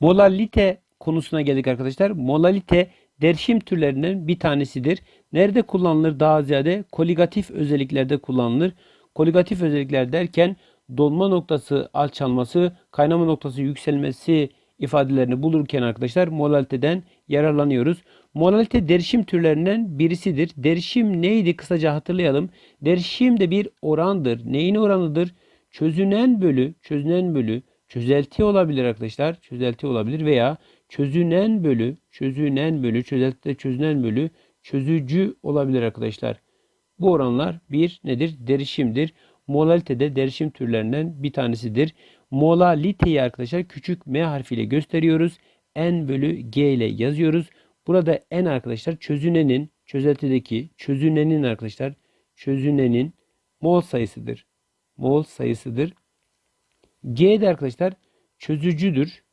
Molalite konusuna geldik arkadaşlar. Molalite derşim türlerinden bir tanesidir. Nerede kullanılır daha ziyade? Koligatif özelliklerde kullanılır. Koligatif özellikler derken dolma noktası alçalması, kaynama noktası yükselmesi ifadelerini bulurken arkadaşlar molaliteden yararlanıyoruz. Molalite derişim türlerinden birisidir. Derişim neydi kısaca hatırlayalım. Derişim de bir orandır. Neyin oranıdır? Çözünen bölü, çözünen bölü, çözelti olabilir arkadaşlar. Çözelti olabilir veya çözünen bölü, çözünen bölü, çözeltide çözünen bölü, çözücü olabilir arkadaşlar. Bu oranlar bir nedir? Derişimdir. Molalite de derişim türlerinden bir tanesidir. Molaliteyi arkadaşlar küçük m harfiyle gösteriyoruz. N bölü G ile yazıyoruz. Burada N arkadaşlar çözünenin, çözeltideki çözünenin arkadaşlar çözünenin mol sayısıdır. Mol sayısıdır. G de arkadaşlar çözücüdür.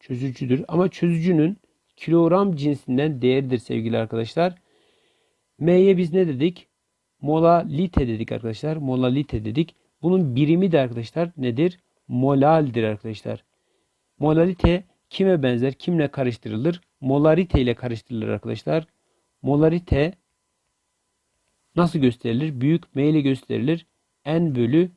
Çözücüdür ama çözücünün kilogram cinsinden değeridir sevgili arkadaşlar. M'ye biz ne dedik? Molalite dedik arkadaşlar. Molalite dedik. Bunun birimi de arkadaşlar nedir? Molaldir arkadaşlar. Molalite kime benzer? Kimle karıştırılır? Molarite ile karıştırılır arkadaşlar. Molarite nasıl gösterilir? Büyük M ile gösterilir. N bölü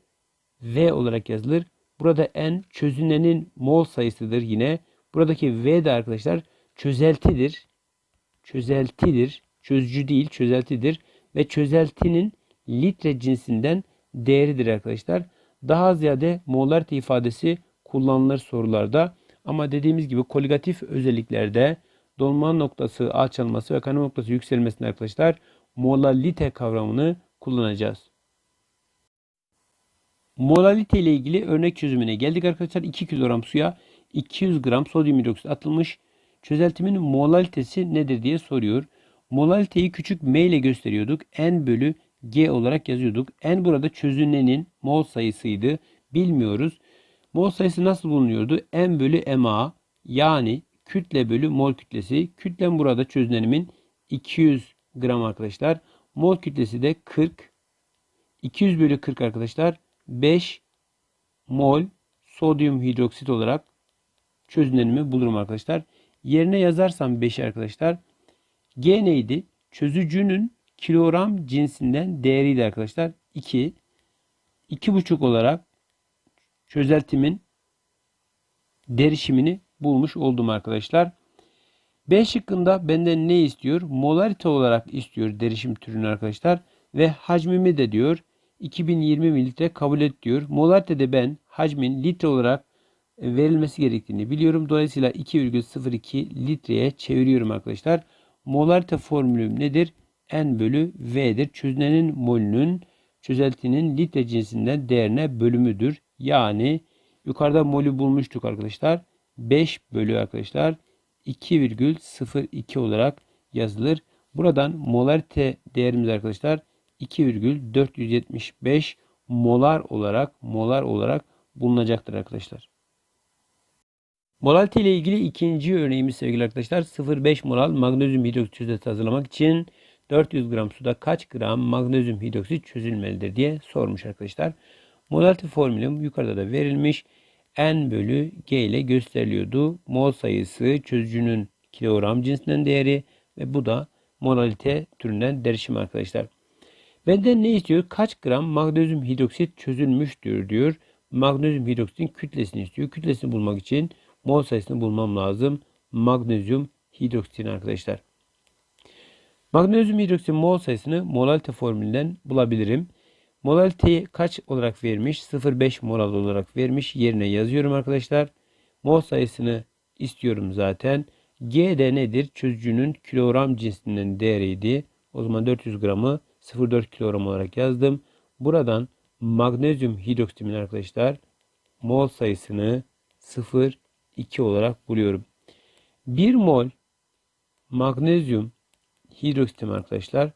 V olarak yazılır. Burada N çözünenin mol sayısıdır yine. Buradaki V de arkadaşlar çözeltidir. Çözeltidir. Çözücü değil çözeltidir. Ve çözeltinin litre cinsinden değeridir arkadaşlar. Daha ziyade molarite ifadesi kullanılır sorularda. Ama dediğimiz gibi koligatif özelliklerde dolma noktası alçalması ve kaynama noktası yükselmesinde arkadaşlar molalite kavramını kullanacağız. Molalite ile ilgili örnek çözümüne geldik arkadaşlar. 2 kilogram suya 200 gram sodyum hidroksit atılmış. Çözeltimin molalitesi nedir diye soruyor. Molaliteyi küçük m ile gösteriyorduk. N bölü G olarak yazıyorduk. N burada çözünenin mol sayısıydı. Bilmiyoruz. Mol sayısı nasıl bulunuyordu? M bölü MA yani kütle bölü mol kütlesi. Kütlem burada çözünenimin 200 gram arkadaşlar. Mol kütlesi de 40. 200 bölü 40 arkadaşlar 5 mol sodyum hidroksit olarak çözünenimi bulurum arkadaşlar. Yerine yazarsam 5 arkadaşlar. G neydi? Çözücünün kilogram cinsinden değeriydi arkadaşlar. 2. 2,5 olarak çözeltimin derişimini bulmuş oldum arkadaşlar. B şıkkında benden ne istiyor? Molarite olarak istiyor derişim türünü arkadaşlar. Ve hacmimi de diyor 2020 mililitre kabul et diyor. Molarite'de ben hacmin litre olarak verilmesi gerektiğini biliyorum. Dolayısıyla 2,02 litreye çeviriyorum arkadaşlar. Molarite formülüm nedir? N bölü V'dir. Çözünenin molünün çözeltinin litre cinsinden değerine bölümüdür. Yani yukarıda molü bulmuştuk arkadaşlar. 5 bölü arkadaşlar 2,02 olarak yazılır. Buradan molarite değerimiz arkadaşlar 2,475 molar olarak molar olarak bulunacaktır arkadaşlar. Molalite ile ilgili ikinci örneğimiz sevgili arkadaşlar 0,5 molal magnezyum hidroksit çözelti hazırlamak için 400 gram suda kaç gram magnezyum hidroksit çözülmelidir diye sormuş arkadaşlar. Molalite formülüm yukarıda da verilmiş. N bölü G ile gösteriliyordu. Mol sayısı çözücünün kilogram cinsinden değeri ve bu da molalite türünden derişim arkadaşlar. Benden ne istiyor? Kaç gram magnezyum hidroksit çözülmüştür diyor. Magnezyum hidroksitin kütlesini istiyor. Kütlesini bulmak için mol sayısını bulmam lazım. Magnezyum hidroksitin arkadaşlar. Magnezyum hidroksitin mol sayısını molalite formülünden bulabilirim. Molaliteyi kaç olarak vermiş? 0,5 molal olarak vermiş. Yerine yazıyorum arkadaşlar. Mol sayısını istiyorum zaten. G de nedir? Çözücünün kilogram cinsinden değeriydi. O zaman 400 gramı 0,4 kilogram olarak yazdım. Buradan magnezyum hidroksitimin arkadaşlar mol sayısını 0,2 olarak buluyorum. 1 mol magnezyum hidroksitim arkadaşlar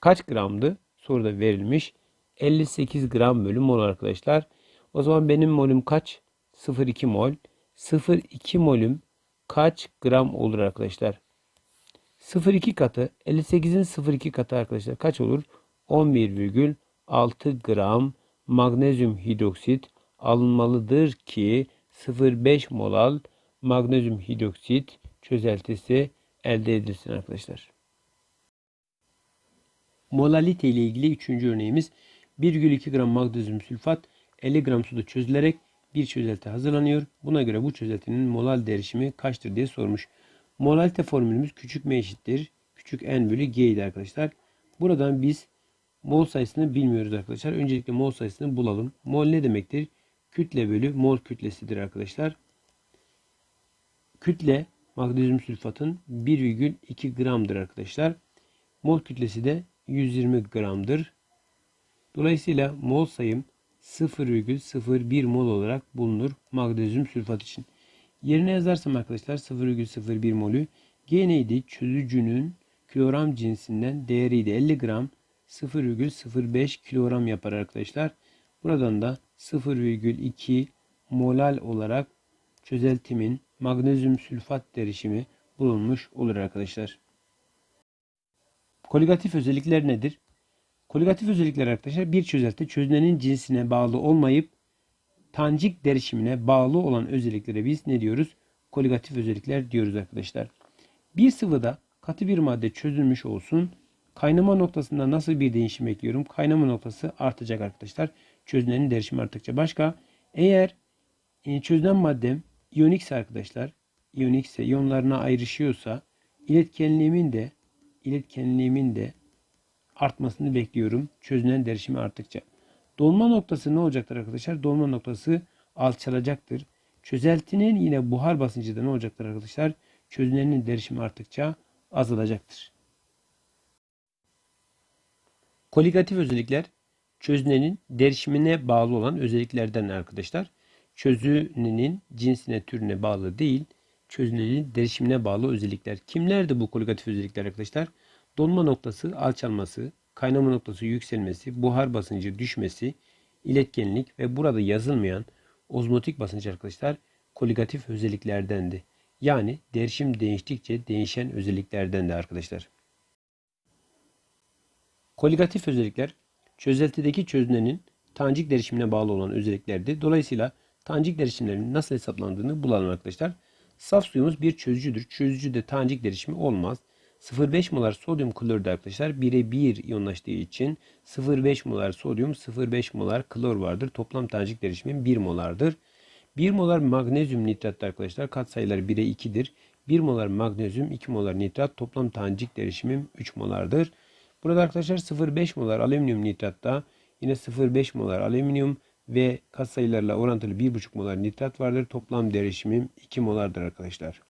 kaç gramdı? Soruda verilmiş. 58 gram bölü mol arkadaşlar. O zaman benim molüm kaç? 0,2 mol. 0,2 molüm kaç gram olur arkadaşlar? 0,2 katı 58'in 0,2 katı arkadaşlar kaç olur? 11,6 gram magnezyum hidroksit alınmalıdır ki 0,5 molal magnezyum hidroksit çözeltisi elde edilsin arkadaşlar. Molalite ile ilgili üçüncü örneğimiz 1,2 gram magnezyum sülfat 50 gram suda çözülerek bir çözelti hazırlanıyor. Buna göre bu çözeltinin molal derişimi kaçtır diye sormuş. Molalite formülümüz küçük m eşittir. Küçük n bölü g idi arkadaşlar. Buradan biz mol sayısını bilmiyoruz arkadaşlar. Öncelikle mol sayısını bulalım. Mol ne demektir? Kütle bölü mol kütlesidir arkadaşlar. Kütle magnezyum sülfatın 1,2 gramdır arkadaşlar. Mol kütlesi de 120 gramdır. Dolayısıyla mol sayım 0,01 mol olarak bulunur magnezyum sülfat için. Yerine yazarsam arkadaşlar 0,01 molü G neydi? Çözücünün kilogram cinsinden değeriydi. 50 gram 0,05 kilogram yapar arkadaşlar. Buradan da 0,2 molal olarak çözeltimin magnezyum sülfat derişimi bulunmuş olur arkadaşlar. Koligatif özellikler nedir? Koligatif özellikler arkadaşlar bir çözelti çözünenin cinsine bağlı olmayıp tancik derişimine bağlı olan özelliklere biz ne diyoruz? Koligatif özellikler diyoruz arkadaşlar. Bir sıvıda katı bir madde çözülmüş olsun. Kaynama noktasında nasıl bir değişim bekliyorum? Kaynama noktası artacak arkadaşlar. Çözünenin derişimi arttıkça. Başka eğer e, çözünen maddem iyonikse arkadaşlar iyonikse iyonlarına ayrışıyorsa iletkenliğimin de iletkenliğimin de artmasını bekliyorum. Çözünen derişimi arttıkça. Dolma noktası ne olacaktır arkadaşlar? Dolma noktası alçalacaktır. Çözeltinin yine buhar basıncı da ne olacaktır arkadaşlar? Çözünenin derişimi arttıkça azalacaktır. Koligatif özellikler çözünenin derişimine bağlı olan özelliklerden arkadaşlar. Çözünenin cinsine türüne bağlı değil, çözünenin derişimine bağlı özellikler. Kimlerdi bu koligatif özellikler arkadaşlar? Donma noktası alçalması, kaynama noktası yükselmesi, buhar basıncı düşmesi, iletkenlik ve burada yazılmayan ozmotik basınç arkadaşlar koligatif özelliklerdendi. Yani derişim değiştikçe değişen özelliklerdendi arkadaşlar. Koligatif özellikler çözeltideki çözünenin tancik derişimine bağlı olan özelliklerdi. Dolayısıyla tancik derişimlerinin nasıl hesaplandığını bulalım arkadaşlar. Saf suyumuz bir çözücüdür. Çözücüde tancik derişimi olmaz. 0,5 molar sodyum klorda arkadaşlar 1'e 1 iyonlaştığı için 0,5 molar sodyum 0,5 molar klor vardır. Toplam tanecik derişimi 1 molardır. 1 molar magnezyum nitratta arkadaşlar katsayıları 1'e 2'dir. 1 molar magnezyum 2 molar nitrat toplam tanecik derişimim 3 molardır. Burada arkadaşlar 0,5 molar alüminyum nitratta yine 0,5 molar alüminyum ve katsayılarla orantılı 1,5 molar nitrat vardır. Toplam derişimim 2 molardır arkadaşlar.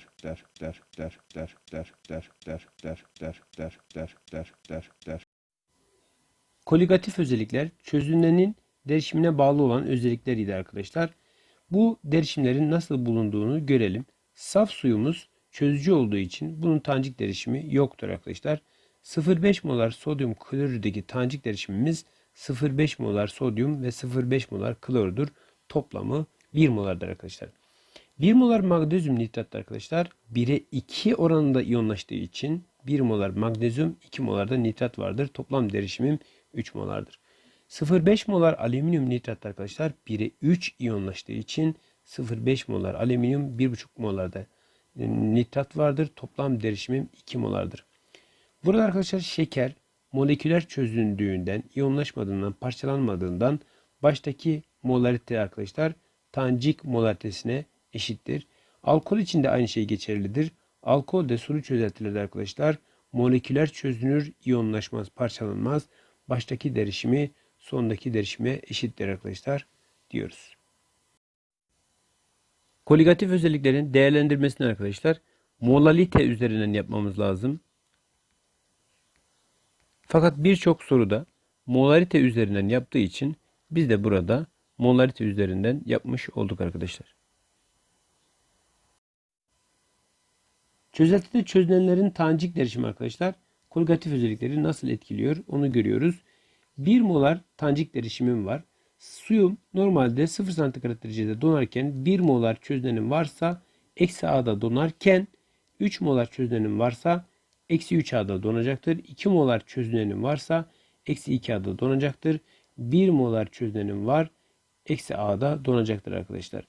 Koligatif özellikler çözünenin derişimine bağlı olan özellikleriydi arkadaşlar. Bu derişimlerin nasıl bulunduğunu görelim. Saf suyumuz çözücü olduğu için bunun tancik derişimi yoktur arkadaşlar. 0,5 molar sodyum klorideki tancik derişimimiz 0,5 molar sodyum ve 0,5 molar klordur. Toplamı 1 molardır arkadaşlar. 1 molar magnezyum nitrat arkadaşlar 1'e 2 oranında iyonlaştığı için 1 molar magnezyum 2 molarda nitrat vardır. Toplam derişimim 3 molardır. 0,5 molar alüminyum nitrat arkadaşlar 1'e 3 iyonlaştığı için 0,5 molar alüminyum 1,5 molarda nitrat vardır. Toplam derişimim 2 molardır. Burada arkadaşlar şeker moleküler çözündüğünden, iyonlaşmadığından, parçalanmadığından baştaki molarite arkadaşlar tancik molaritesine eşittir. Alkol için de aynı şey geçerlidir. Alkol de sulu çözeltilerde arkadaşlar moleküler çözünür, iyonlaşmaz, parçalanmaz. Baştaki derişimi sondaki derişime eşittir arkadaşlar diyoruz. Koligatif özelliklerin değerlendirmesini arkadaşlar molalite üzerinden yapmamız lazım. Fakat birçok soruda molarite üzerinden yaptığı için biz de burada molarite üzerinden yapmış olduk arkadaşlar. Çözeltide çözünenlerin tanecik derişimi arkadaşlar koligatif özellikleri nasıl etkiliyor onu görüyoruz. 1 molar tanecik derişimim var. Suyum normalde 0 santigrat derecede donarken 1 molar çözünenim varsa eksi A'da donarken 3 molar çözünenim varsa eksi 3 A'da donacaktır. 2 molar çözünenim varsa eksi 2 A'da donacaktır. 1 molar çözünenim var eksi A'da donacaktır arkadaşlar.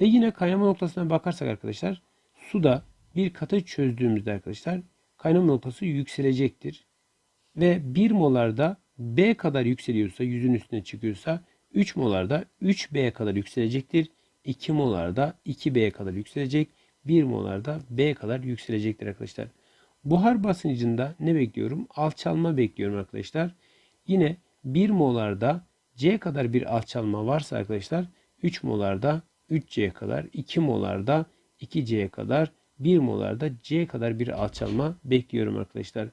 Ve yine kaynama noktasına bakarsak arkadaşlar suda bir katı çözdüğümüzde arkadaşlar kaynama noktası yükselecektir. Ve 1 molarda B kadar yükseliyorsa yüzün üstüne çıkıyorsa 3 molarda 3B kadar yükselecektir. 2 molarda 2B kadar yükselecek. 1 molarda B kadar yükselecektir arkadaşlar. Buhar basıncında ne bekliyorum? Alçalma bekliyorum arkadaşlar. Yine 1 molarda C kadar bir alçalma varsa arkadaşlar 3 molarda 3C kadar, 2 molarda 2C kadar, 1 molarda C kadar bir alçalma bekliyorum arkadaşlar.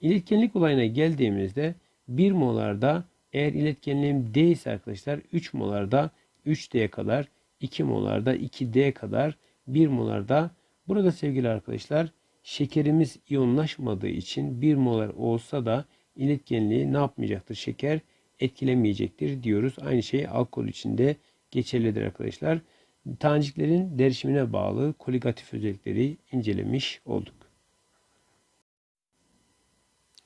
İletkenlik olayına geldiğimizde 1 molarda eğer iletkenliğim D ise arkadaşlar 3 molarda 3D kadar, 2 molarda 2D kadar, 1 molarda burada sevgili arkadaşlar şekerimiz iyonlaşmadığı için 1 molar olsa da iletkenliği ne yapmayacaktır? Şeker etkilemeyecektir diyoruz. Aynı şey alkol için de geçerlidir arkadaşlar. Taneciklerin derişimine bağlı koligatif özellikleri incelemiş olduk.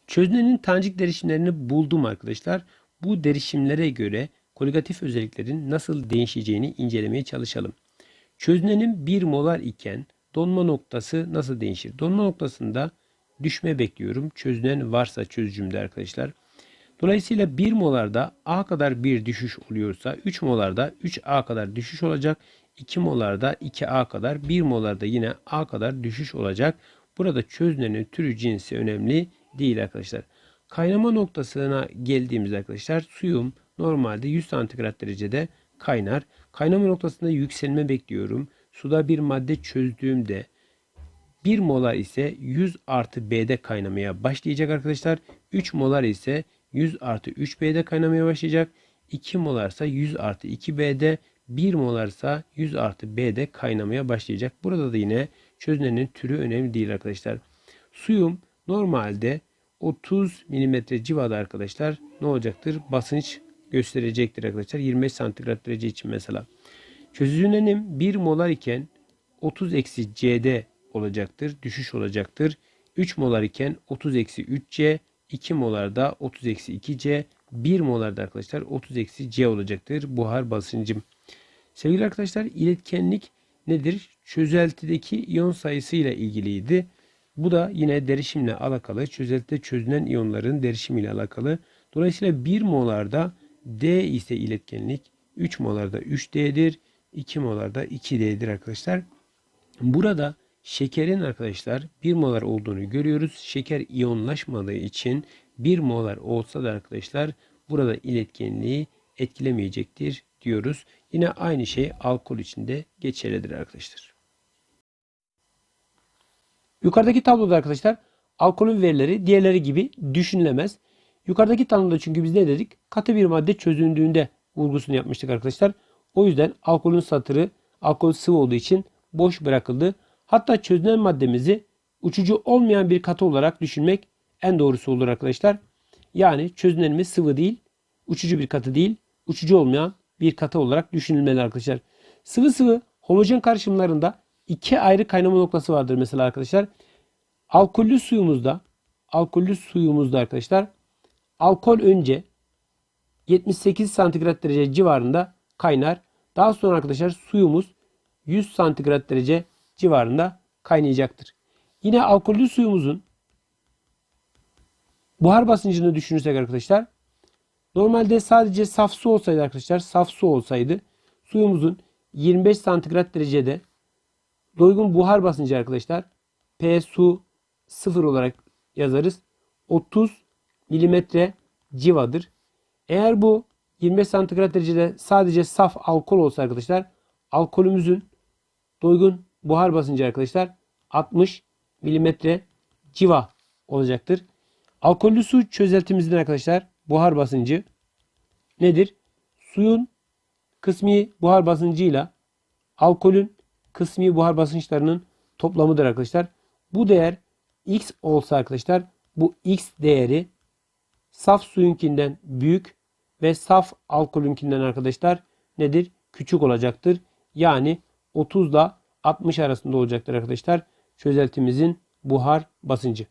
Çözünenin tanecik derişimlerini buldum arkadaşlar. Bu derişimlere göre koligatif özelliklerin nasıl değişeceğini incelemeye çalışalım. Çözünenin 1 molar iken donma noktası nasıl değişir? Donma noktasında düşme bekliyorum. Çözünen varsa çözücümde arkadaşlar. Dolayısıyla 1 molarda A kadar bir düşüş oluyorsa 3 molarda 3A kadar düşüş olacak. 2 molarda 2A kadar 1 molarda yine A kadar düşüş olacak. Burada çözünenin türü cinsi önemli değil arkadaşlar. Kaynama noktasına geldiğimizde arkadaşlar suyum normalde 100 santigrat derecede kaynar. Kaynama noktasında yükselme bekliyorum. Suda bir madde çözdüğümde 1 molar ise 100 artı B'de kaynamaya başlayacak arkadaşlar. 3 molar ise 100 artı 3B'de kaynamaya başlayacak. 2 molar ise 100 artı 2B'de 1 molar ise 100 artı B'de kaynamaya başlayacak. Burada da yine çözünenin türü önemli değil arkadaşlar. Suyum normalde 30 mm civarında arkadaşlar ne olacaktır? Basınç gösterecektir arkadaşlar. 25 santigrat derece için mesela. Çözünenim 1 molar iken 30 eksi C'de olacaktır. Düşüş olacaktır. 3 molar iken 30 eksi 3C, 2 molarda 30 eksi 2C, 1 molarda arkadaşlar 30 eksi C olacaktır. Buhar basıncım. Sevgili arkadaşlar iletkenlik nedir? Çözeltideki iyon sayısı ile ilgiliydi. Bu da yine derişimle alakalı. Çözeltide çözünen iyonların derişimiyle alakalı. Dolayısıyla 1 molarda D ise iletkenlik 3 molarda 3D'dir. 2 molarda 2D'dir arkadaşlar. Burada şekerin arkadaşlar 1 molar olduğunu görüyoruz. Şeker iyonlaşmadığı için 1 molar olsa da arkadaşlar burada iletkenliği etkilemeyecektir diyoruz. Yine aynı şey alkol için de geçerlidir arkadaşlar. Yukarıdaki tabloda arkadaşlar alkolün verileri diğerleri gibi düşünülemez. Yukarıdaki tabloda çünkü biz ne dedik? Katı bir madde çözündüğünde vurgusunu yapmıştık arkadaşlar. O yüzden alkolün satırı alkol sıvı olduğu için boş bırakıldı. Hatta çözünen maddemizi uçucu olmayan bir katı olarak düşünmek en doğrusu olur arkadaşlar. Yani çözünenimiz sıvı değil, uçucu bir katı değil, uçucu olmayan bir katı olarak düşünülmeli arkadaşlar. Sıvı sıvı homojen karışımlarında iki ayrı kaynama noktası vardır mesela arkadaşlar. Alkollü suyumuzda alkollü suyumuzda arkadaşlar alkol önce 78 santigrat derece civarında kaynar. Daha sonra arkadaşlar suyumuz 100 santigrat derece civarında kaynayacaktır. Yine alkollü suyumuzun buhar basıncını düşünürsek arkadaşlar normalde sadece saf su olsaydı arkadaşlar saf su olsaydı suyumuzun 25 santigrat derecede doygun buhar basıncı arkadaşlar P su 0 olarak yazarız. 30 milimetre civadır. Eğer bu 25 santigrat derecede sadece saf alkol olsa arkadaşlar alkolümüzün doygun buhar basıncı arkadaşlar 60 milimetre civa olacaktır. Alkollü su çözeltimizin arkadaşlar buhar basıncı nedir? Suyun kısmi buhar basıncıyla alkolün kısmi buhar basınçlarının toplamıdır arkadaşlar. Bu değer x olsa arkadaşlar bu x değeri saf suyunkinden büyük ve saf alkolünkinden arkadaşlar nedir? Küçük olacaktır. Yani 30 ile 60 arasında olacaktır arkadaşlar. Çözeltimizin buhar basıncı.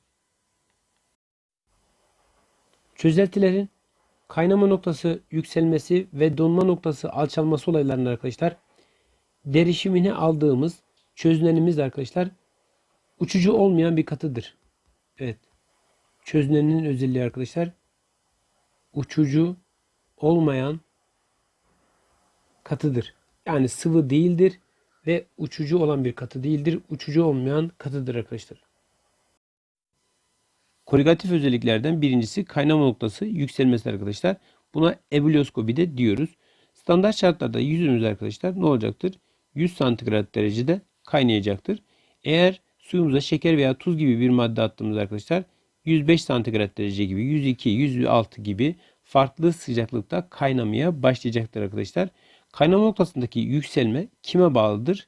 Çözeltilerin kaynama noktası yükselmesi ve donma noktası alçalması olaylarında arkadaşlar derişimini aldığımız çözünenimiz arkadaşlar uçucu olmayan bir katıdır. Evet. Çözünenin özelliği arkadaşlar uçucu olmayan katıdır. Yani sıvı değildir ve uçucu olan bir katı değildir. Uçucu olmayan katıdır arkadaşlar. Koligatif özelliklerden birincisi kaynama noktası yükselmesi arkadaşlar. Buna ebulioskopi de diyoruz. Standart şartlarda yüzümüz arkadaşlar ne olacaktır? 100 santigrat derecede kaynayacaktır. Eğer suyumuza şeker veya tuz gibi bir madde attığımız arkadaşlar 105 santigrat derece gibi 102, 106 gibi farklı sıcaklıkta kaynamaya başlayacaktır arkadaşlar. Kaynama noktasındaki yükselme kime bağlıdır?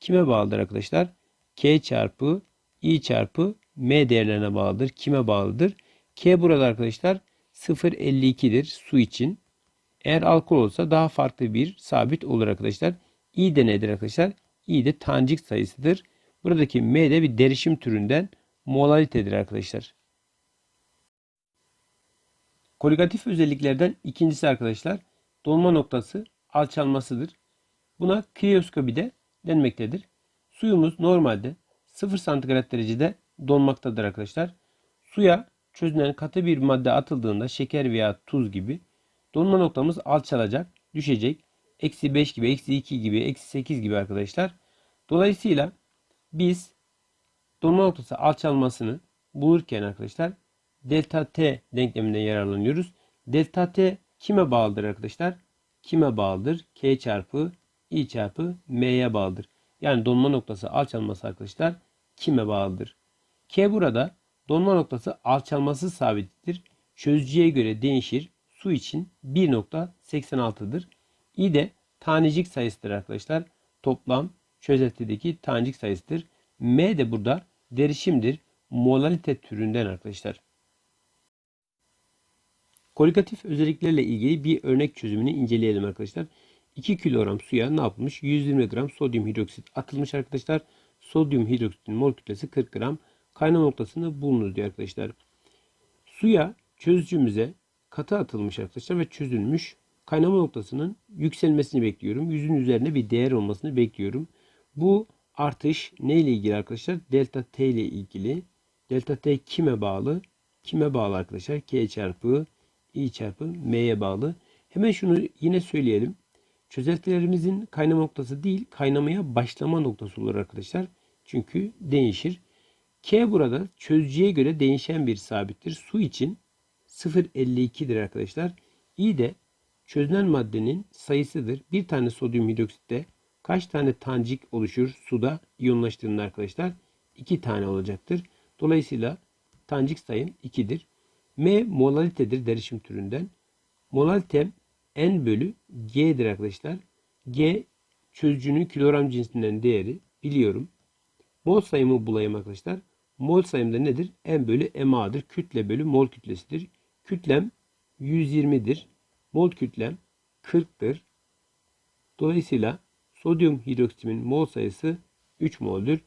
Kime bağlıdır arkadaşlar? K çarpı I çarpı M değerlerine bağlıdır. Kime bağlıdır? K burada arkadaşlar 0.52'dir su için. Eğer alkol olsa daha farklı bir sabit olur arkadaşlar. I de nedir arkadaşlar? I de tanecik sayısıdır. Buradaki M de bir derişim türünden molalitedir arkadaşlar. Koligatif özelliklerden ikincisi arkadaşlar donma noktası alçalmasıdır. Buna kriyoskopide denmektedir. Suyumuz normalde 0 santigrat derecede donmaktadır arkadaşlar. Suya çözünen katı bir madde atıldığında şeker veya tuz gibi donma noktamız alçalacak, düşecek. Eksi 5 gibi, eksi 2 gibi, eksi 8 gibi arkadaşlar. Dolayısıyla biz donma noktası alçalmasını bulurken arkadaşlar delta t denkleminden yararlanıyoruz. Delta t kime bağlıdır arkadaşlar? Kime bağlıdır? K çarpı I çarpı M'ye bağlıdır. Yani donma noktası alçalması arkadaşlar kime bağlıdır? K burada donma noktası alçalması sabittir. Çözücüye göre değişir. Su için 1.86'dır. I de tanecik sayısıdır arkadaşlar. Toplam çözeltideki tanecik sayısıdır. M de burada derişimdir. Molalite türünden arkadaşlar. Koligatif özelliklerle ilgili bir örnek çözümünü inceleyelim arkadaşlar. 2 kilogram suya ne yapılmış? 120 gram sodyum hidroksit atılmış arkadaşlar. Sodyum hidroksitin mol kütlesi 40 gram. Kaynama noktasını bulunuz diyor arkadaşlar. Suya çözücümüze katı atılmış arkadaşlar ve çözülmüş. Kaynama noktasının yükselmesini bekliyorum. Yüzün üzerine bir değer olmasını bekliyorum. Bu artış ne ile ilgili arkadaşlar? Delta T ile ilgili. Delta T kime bağlı? Kime bağlı arkadaşlar? K çarpı I çarpı M'ye bağlı. Hemen şunu yine söyleyelim. Çözeltilerimizin kaynama noktası değil, kaynamaya başlama noktası olur arkadaşlar. Çünkü değişir. K burada çözücüye göre değişen bir sabittir. Su için 0.52'dir arkadaşlar. I de çözünen maddenin sayısıdır. Bir tane sodyum hidroksitte kaç tane tancik oluşur suda iyonlaştığında arkadaşlar? 2 tane olacaktır. Dolayısıyla tancik sayım 2'dir. M molalitedir derişim türünden. Molalitem N bölü G'dir arkadaşlar. G çözücünün kilogram cinsinden değeri biliyorum. Mol sayımı bulayım arkadaşlar. Mol sayım da nedir? M bölü MA'dır. Kütle bölü mol kütlesidir. Kütlem 120'dir. Mol kütlem 40'tır. Dolayısıyla sodyum hidroksitimin mol sayısı 3 mol'dür.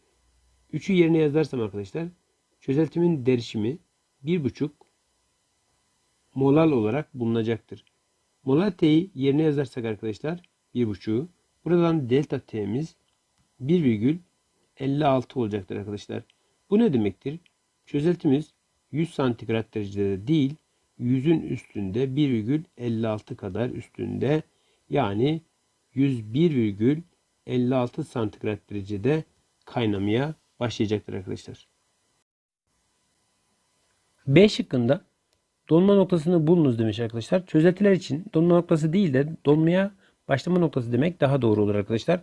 3'ü yerine yazarsam arkadaşlar çözeltimin derişimi 1,5 molal olarak bulunacaktır. Molar t'yi yerine yazarsak arkadaşlar 1,5'u buradan delta t'miz 1,56 olacaktır arkadaşlar. Bu ne demektir? Çözeltimiz 100 santigrat derecede değil 100'ün üstünde 1,56 kadar üstünde yani 101,56 santigrat derecede kaynamaya başlayacaktır arkadaşlar. B şıkkında donma noktasını bulunuz demiş arkadaşlar. Çözeltiler için donma noktası değil de donmaya başlama noktası demek daha doğru olur arkadaşlar.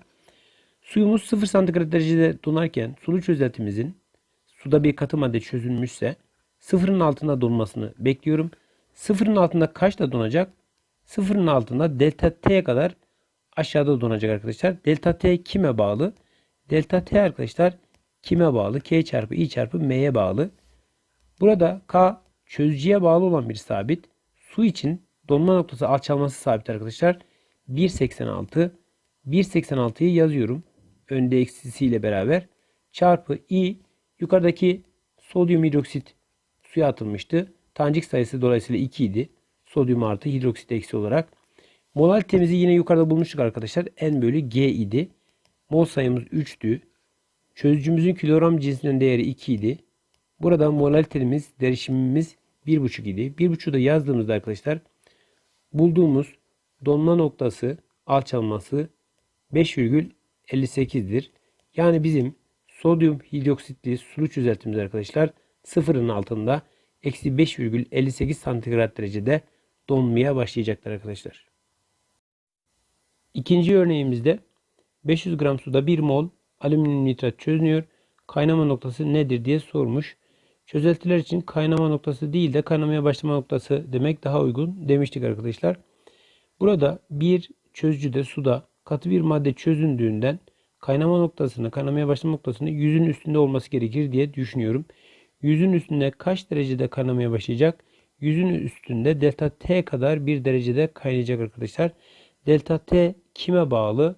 Suyumuz 0 santigrat derecede donarken sulu çözeltimizin suda bir katı madde çözülmüşse sıfırın altında donmasını bekliyorum. Sıfırın altında kaçta donacak? Sıfırın altında delta T'ye kadar aşağıda donacak arkadaşlar. Delta T kime bağlı? Delta T arkadaşlar kime bağlı? K çarpı I çarpı M'ye bağlı. Burada K çözücüye bağlı olan bir sabit. Su için donma noktası alçalması sabit arkadaşlar. 1.86 1.86'yı yazıyorum. Önde eksisiyle beraber. Çarpı I yukarıdaki sodyum hidroksit suya atılmıştı. Tancik sayısı dolayısıyla 2 idi. Sodyum artı hidroksit eksi olarak. Molalitemizi yine yukarıda bulmuştuk arkadaşlar. N bölü G idi. Mol sayımız 3'tü. Çözücümüzün kilogram cinsinden değeri 2 idi. Burada molalitemiz, derişimimiz 1,5 idi. 1,5'u da yazdığımızda arkadaşlar bulduğumuz donma noktası alçalması 5,58'dir. Yani bizim sodyum hidroksitli sulu çözeltimiz arkadaşlar sıfırın altında eksi 5,58 santigrat derecede donmaya başlayacaktır arkadaşlar. İkinci örneğimizde 500 gram suda 1 mol alüminyum nitrat çözünüyor. Kaynama noktası nedir diye sormuş. Çözeltiler için kaynama noktası değil de kaynamaya başlama noktası demek daha uygun demiştik arkadaşlar. Burada bir çözücüde suda katı bir madde çözündüğünden kaynama noktasını, kaynamaya başlama noktasını yüzün üstünde olması gerekir diye düşünüyorum. Yüzün üstünde kaç derecede kaynamaya başlayacak? Yüzün üstünde delta T kadar bir derecede kaynayacak arkadaşlar. Delta T kime bağlı?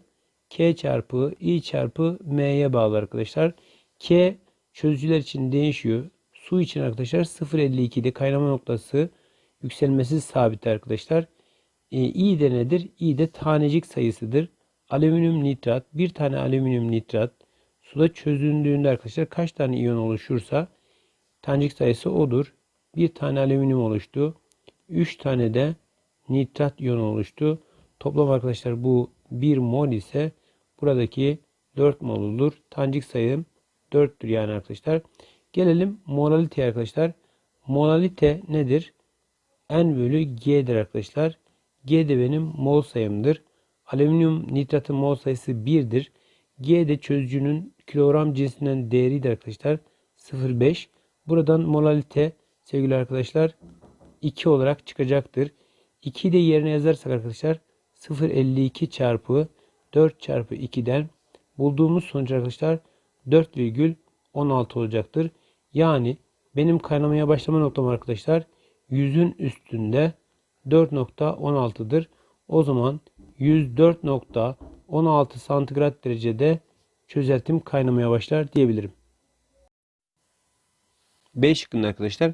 K çarpı I çarpı M'ye bağlı arkadaşlar. K çözücüler için değişiyor. Su için arkadaşlar 0.52'de kaynama noktası yükselmesi sabit arkadaşlar. E, I de nedir? I de tanecik sayısıdır. Alüminyum nitrat, bir tane alüminyum nitrat suda çözüldüğünde arkadaşlar kaç tane iyon oluşursa tanecik sayısı odur. Bir tane alüminyum oluştu. 3 tane de nitrat iyon oluştu. Toplam arkadaşlar bu 1 mol ise buradaki 4 mol olur. Tanecik sayım 4'tür yani arkadaşlar. Gelelim molaliteye arkadaşlar. Molalite nedir? N bölü G'dir arkadaşlar. G de benim mol sayımdır. Alüminyum nitratın mol sayısı 1'dir. G de çözücünün kilogram cinsinden değeridir arkadaşlar. 0,5. Buradan molalite sevgili arkadaşlar 2 olarak çıkacaktır. 2'yi de yerine yazarsak arkadaşlar 0,52 çarpı 4 çarpı 2'den bulduğumuz sonuç arkadaşlar 4,16 olacaktır. Yani benim kaynamaya başlama noktam arkadaşlar yüzün üstünde 4.16'dır. O zaman 104.16 santigrat derecede çözeltim kaynamaya başlar diyebilirim. B şıkkında arkadaşlar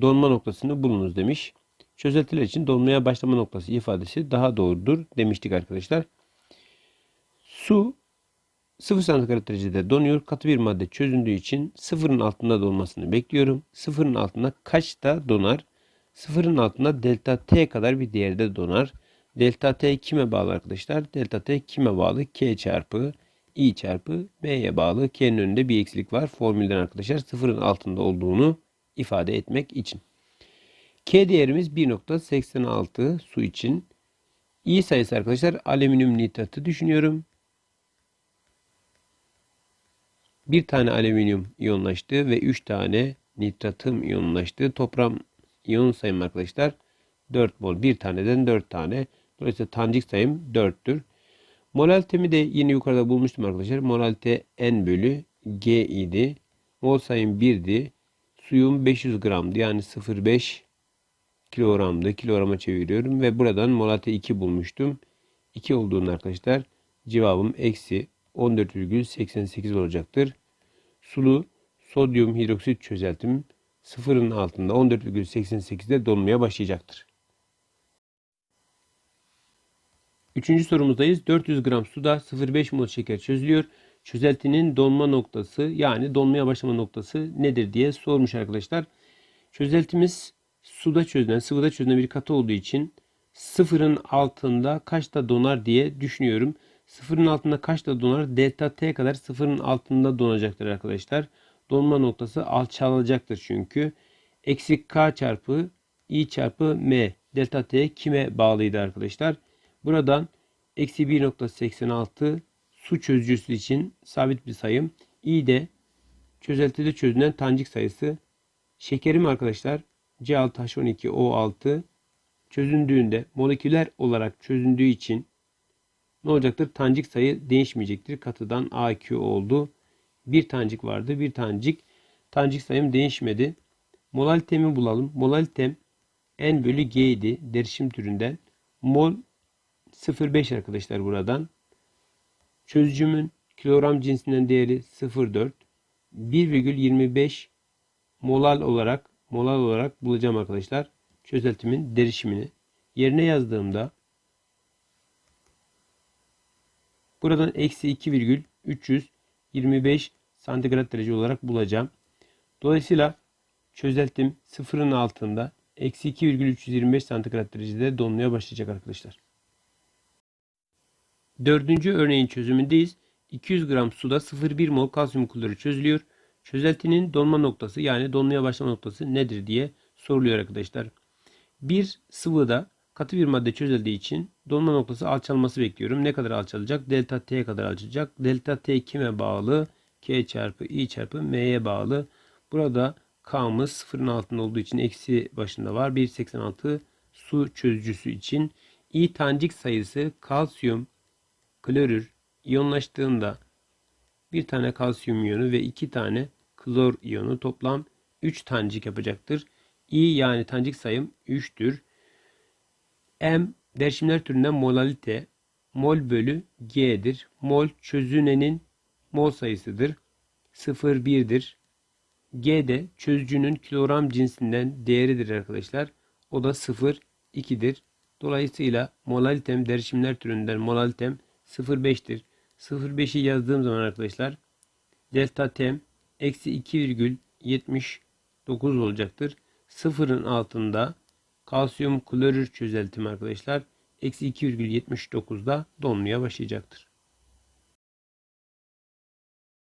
donma noktasını bulunuz demiş. Çözeltiler için donmaya başlama noktası ifadesi daha doğrudur demiştik arkadaşlar. Su 0 santigrat derecede donuyor. Katı bir madde çözündüğü için sıfırın altında donmasını bekliyorum. Sıfırın altında kaçta donar? Sıfırın altında delta t kadar bir değerde donar. Delta t kime bağlı arkadaşlar? Delta t kime bağlı? K çarpı i çarpı m'ye bağlı. K'nin önünde bir eksilik var. Formülden arkadaşlar sıfırın altında olduğunu ifade etmek için. K değerimiz 1.86 su için. I sayısı arkadaşlar alüminyum nitratı düşünüyorum. Bir tane alüminyum iyonlaştı ve 3 tane nitratım iyonlaştı. Toplam iyon sayım arkadaşlar 4 mol. Bir taneden 4 tane. Dolayısıyla tancik sayım 4'tür. Molalitemi de yine yukarıda bulmuştum arkadaşlar. Molalite N bölü G idi. Mol sayım 1'di. Suyum 500 gramdı. Yani 0,5 kilogramdı. Kilograma çeviriyorum. Ve buradan molalite 2 bulmuştum. 2 olduğunu arkadaşlar cevabım eksi 14,88 olacaktır. Sulu sodyum hidroksit çözeltim sıfırın altında 14,88'de donmaya başlayacaktır. Üçüncü sorumuzdayız. 400 gram suda 0,5 mol şeker çözülüyor. Çözeltinin donma noktası yani donmaya başlama noktası nedir diye sormuş arkadaşlar. Çözeltimiz suda çözülen, sıvıda çözülen bir katı olduğu için sıfırın altında kaçta donar diye düşünüyorum. Sıfırın altında kaçta donar? Delta T kadar sıfırın altında donacaktır arkadaşlar. Donma noktası alçalacaktır çünkü. Eksi K çarpı I çarpı M. Delta T kime bağlıydı arkadaşlar? Buradan eksi 1.86 su çözücüsü için sabit bir sayım. I de çözeltide çözünen tancik sayısı. Şekerim arkadaşlar C6H12O6 çözündüğünde moleküler olarak çözündüğü için ne olacaktır? Tancik sayı değişmeyecektir. Katıdan AQ oldu. Bir tancik vardı. Bir tancik. Tancik sayım değişmedi. Molalitemi bulalım. Molalitem N bölü G idi. Derişim türünden. Mol 0,5 arkadaşlar buradan. Çözücümün kilogram cinsinden değeri 0,4. 1,25 molal olarak molal olarak bulacağım arkadaşlar. Çözeltimin derişimini. Yerine yazdığımda buradan eksi 2,325 santigrat derece olarak bulacağım. Dolayısıyla çözeltim sıfırın altında eksi 2,325 santigrat derecede donmaya başlayacak arkadaşlar. Dördüncü örneğin çözümündeyiz. 200 gram suda 0,1 mol kalsiyum klorür çözülüyor. Çözeltinin donma noktası yani donmaya başlama noktası nedir diye soruluyor arkadaşlar. Bir sıvıda katı bir madde çözüldüğü için donma noktası alçalması bekliyorum. Ne kadar alçalacak? Delta T kadar alçalacak. Delta T kime bağlı? K çarpı I çarpı M'ye bağlı. Burada K'mız sıfırın altında olduğu için eksi başında var. 1.86 su çözücüsü için I tancik sayısı kalsiyum klorür iyonlaştığında bir tane kalsiyum iyonu ve iki tane klor iyonu toplam 3 tancik yapacaktır. I yani tancik sayım 3'tür. M derişimler türünden molalite mol bölü G'dir. Mol çözünenin mol sayısıdır. 0,1'dir. G de çözücünün kilogram cinsinden değeridir arkadaşlar. O da 0,2'dir. Dolayısıyla molalitem derişimler türünden molalitem 0,5'tir. 0,5'i yazdığım zaman arkadaşlar delta tem eksi 2,79 olacaktır. Sıfırın altında kalsiyum klorür çözeltimi arkadaşlar eksi 2,79'da donmaya başlayacaktır.